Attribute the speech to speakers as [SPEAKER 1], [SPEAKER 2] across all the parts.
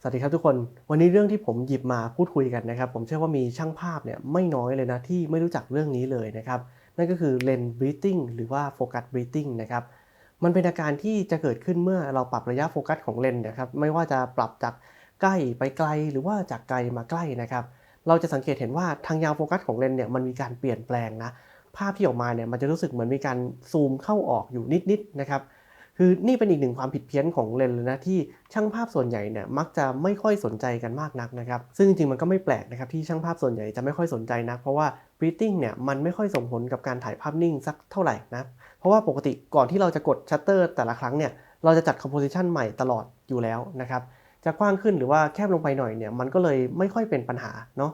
[SPEAKER 1] สวัสดีครับทุกคน วันนี้เรื่องที่ผมหยิบมาพูดคุยกันนะครับ ผมเชื่อว่ามีช่างภาพเนี่ยไม่น้อยเลยนะที่ไม่รู้จักเรื่องนี้เลยนะครับ นั่นก็คือเลนส์บรีติ้งหรือว่าโฟกัสบรีติ้งนะครับ มันเป็นอาการที่จะเกิดขึ้นเมื่อเราปรับระยะโฟกัสของเลนส์นะครับ ไม่ว่าจะปรับจากใกล้ไปไกลหรือว่าจากไกลมาใกล้นะครับ เราจะสังเกตเห็นว่าทางยาวโฟกัสของเลนส์เนี่ยมันมีการเปลี่ยนแปลงนะ ภาพที่ออกมาเนี่ยมันจะรู้สึกเหมือนมีการซูมเข้าออกอยู่นิดๆนะครับ คือนี่เป็นอีกหนึ่งความผิดเพี้ยนของเลนเลยนะที่ช่างภาพส่วนใหญ่เนี่ยมักจะไม่ค่อยสนใจกันมากนักนะครับซึ่งจริงๆมันก็ไม่แปลกนะครับที่ช่างภาพส่วนใหญ่จะไม่ค่อยสนใจนักเพราะว่า breathing เนี่ยมันไม่ค่อยส่งผลกับการถ่ายภาพนิ่งสักเท่าไหร่นะเพราะว่าปกติก่อนที่เราจะกดชัตเตอร์แต่ละครั้งเนี่ยเราจะจัด composition ใหม่ตลอดอยู่แล้วนะครับจะกว้างขึ้นหรือว่าแคบลงไปหน่อยเนี่ยมันก็เลยไม่ค่อยเป็นปัญหาเนาะ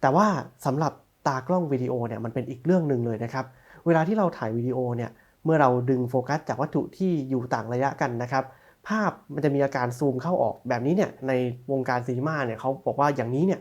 [SPEAKER 1] แต่ว่าสำหรับตากล้องวิดีโอเนี่ยมันเป็นอีกเรื่องหนึ่งเลยนะครับเวลาที่เราถ่ายวิดีโอเนี่ย เมื่อเราดึงโฟกัสจากวัตถุที่อยู่ต่างระยะกันนะครับ ภาพมันจะมีอาการซูมเข้าออกแบบนี้เนี่ยในวงการซีนีมาเนี่ยเขาบอกว่าอย่างนี้เนี่ย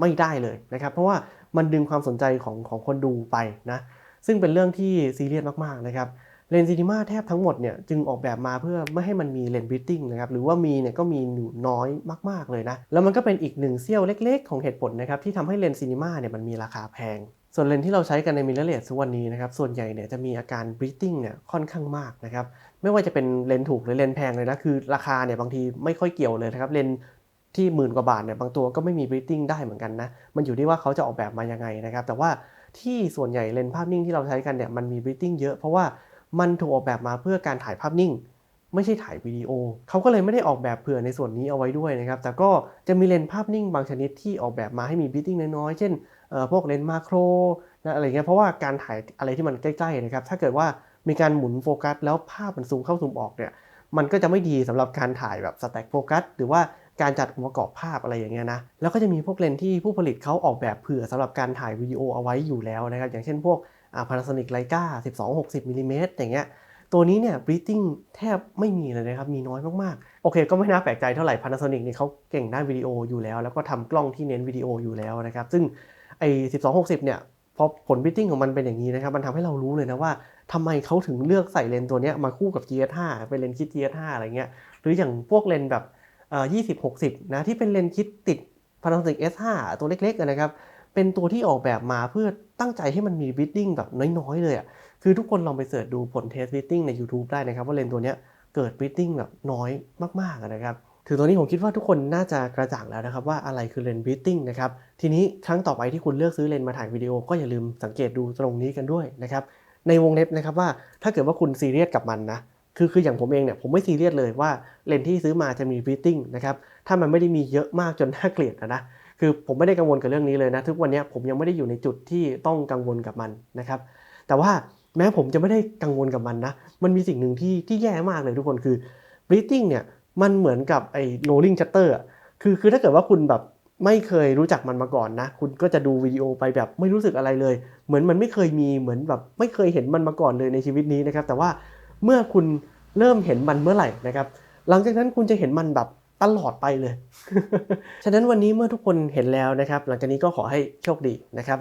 [SPEAKER 1] ไม่ได้เลยนะครับ เพราะว่ามันดึงความสนใจของของคนดูไปนะซึ่งเป็นเรื่องที่ซีเรียสมากๆนะครับเลนส์ซีนีมาแทบทั้งหมดเนี่ยจึงออกแบบมาเพื่อไม่ให้มันมีเลนส์บิตติ้งนะครับหรือว่ามีเนี่ยก็มีอยู่น้อยมากๆเลยนะแล้วมันก็เป็นอีกหนึ่งเสี้ยวเล็ก ๆ ของเหตุผลนะครับที่ทำให้เลนส์ซีนีมาเนี่ยมันมีราคาแพง ส่วนเลนส์ที่เราใช้กันในมิเรเลสทุกวันนี้นะครับ ส่วนใหญ่เนี่ยจะมีอาการ breathing เนี่ยค่อนข้างมากนะครับ ไม่ว่าจะเป็นเลนส์ถูกหรือเลนส์แพงเลยนะ คือราคาเนี่ยบางทีไม่ค่อยเกี่ยวเลยนะครับ เลนส์ที่หมื่นกว่าบาทเนี่ยบางตัวก็ไม่มี breathing ได้เหมือนกันนะ มันอยู่ที่ว่าเขาจะออกแบบมายังไงนะครับ แต่ว่าที่ส่วนใหญ่เลนส์ภาพนิ่งที่เราใช้กันเนี่ยมันมี breathing เยอะ เพราะว่ามันถูกออกแบบมาเพื่อการถ่ายภาพนิ่ง ไม่ใช่ถ่ายวิดีโอ เขาก็เลยไม่ได้ออกแบบเผื่อในส่วนนี้เอาไว้ด้วยนะครับ แต่ก็จะมีเลนภาพนิ่งบางชนิดที่ออกแบบมาให้มี breathing น้อยๆ เช่น พวกเลนส์มาโครนะอะไรเงี้ยเพราะว่าการถ่ายอะไรที่มันใกล้ๆนะครับถ้าเกิดว่ามีการหมุนโฟกัส แล้วภาพมันซูมเข้าซูมออกเนี่ยมันก็จะไม่ดีสำหรับการถ่ายแบบสแต็กโฟกัสหรือว่าการจัดองค์ประกอบภาพอะไรอย่างเงี้ยนะแล้วก็จะมีพวกเลนส์ที่ผู้ผลิตเขาออกแบบเผื่อสำหรับการถ่ายวิดีโอเอาไว้อยู่แล้วนะครับอย่างเช่นพวก Panasonic Leica 12-60มิลลิเมตรอย่างเงี้ยตัวนี้เนี่ย breathing แทบไม่มีเลยนะครับ มีน้อยมากๆ โอเค ก็ไม่น่าแปลกใจเท่าไหร่ Panasonic นี่เขาเก่งด้านวิดีโออยู่แล้ว แล้วก็ทำกล้องที่เน้นวิดีโออยู่แล้วนะครับ ซึ่ง ไอ้12-60เนี่ยพอผล breathing ของมันเป็นอย่างนี้นะครับ มันทำให้เรารู้เลยนะว่าทำไมเขาถึงเลือกใส่เลนตัวนี้มาคู่กับ GS5 เป็นเลนคิด GS5 อะไรเงี้ย หรืออย่างพวกเลนส์แบบ20-60นะที่เป็นเลนคิดติด Panasonic S5 ตัวเล็กๆนะครับ เป็นตัวที่ออกแบบมาเพื่อตั้งใจให้มันมี breathing แบบน้อยๆเลยอะ่ะ คือทุกคนลองไปเสิร์ชดูผลเทส breathing ใน YouTube ได้นะครับว่าเลนตัวนี้เกิด breathing แบบน้อยมากๆนะครับ ถึงตอนนี้ผมคิดว่าทุกคนน่าจะกระจ่างแล้วนะครับว่าอะไรคือเลนส์ breathing นะครับ ทีนี้ครั้งต่อไปที่คุณเลือกซื้อเลนส์มาถ่ายวิดีโอก็อย่าลืมสังเกตดูตรงนี้กันด้วยนะครับ ในวงเล็บนะครับว่าถ้าเกิดว่าคุณซีเรียสกับมันนะ คือคืออย่างผมเองเนี่ยผมไม่ซีเรียสเลยว่าเลนส์ที่ซื้อมาจะมี breathing นะครับ ถ้ามันไม่ได้มีเยอะมากจนน่าเกลียดนะนะ คือผมไม่ได้กังวลกับเรื่องนี้เลยนะ ทุกวันนี้ผมยังไม่ได้อยู่ในจุดที่ต้องกังวลกับมันนะครับ แต่ว่าแม้ผมจะไม่ได้กังวลกับมันนะ มันมีสิ่งหนึ่งที่ที่แย่มากเลยทุกคนคือ breathing เนี่ย มันเหมือนกับไอ้ rolling shutter อะคือคือถ้าเกิดว่าคุณแบบไม่เคยรู้จักมันมาก่อนนะ คุณก็จะดูวิดีโอไปแบบไม่รู้สึกอะไรเลย เหมือนมันไม่เคยมีเหมือนแบบไม่เคยเห็นมันมาก่อนเลยในชีวิตนี้นะครับ แต่ว่าเมื่อคุณเริ่มเห็นมันเมื่อไหร่นะครับ หลังจากนั้นคุณจะเห็นมันแบบตลอดไปเลย ฉะนั้นวันนี้เมื่อทุกคนเห็นแล้วนะครับ หลังจากนี้ก็ขอให้โชคดีนะครับ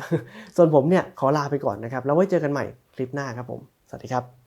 [SPEAKER 1] ส่วนผมเนี่ยขอลาไปก่อนนะครับ แล้วไว้เจอกันใหม่คลิปหน้าครับผม สวัสดีครับ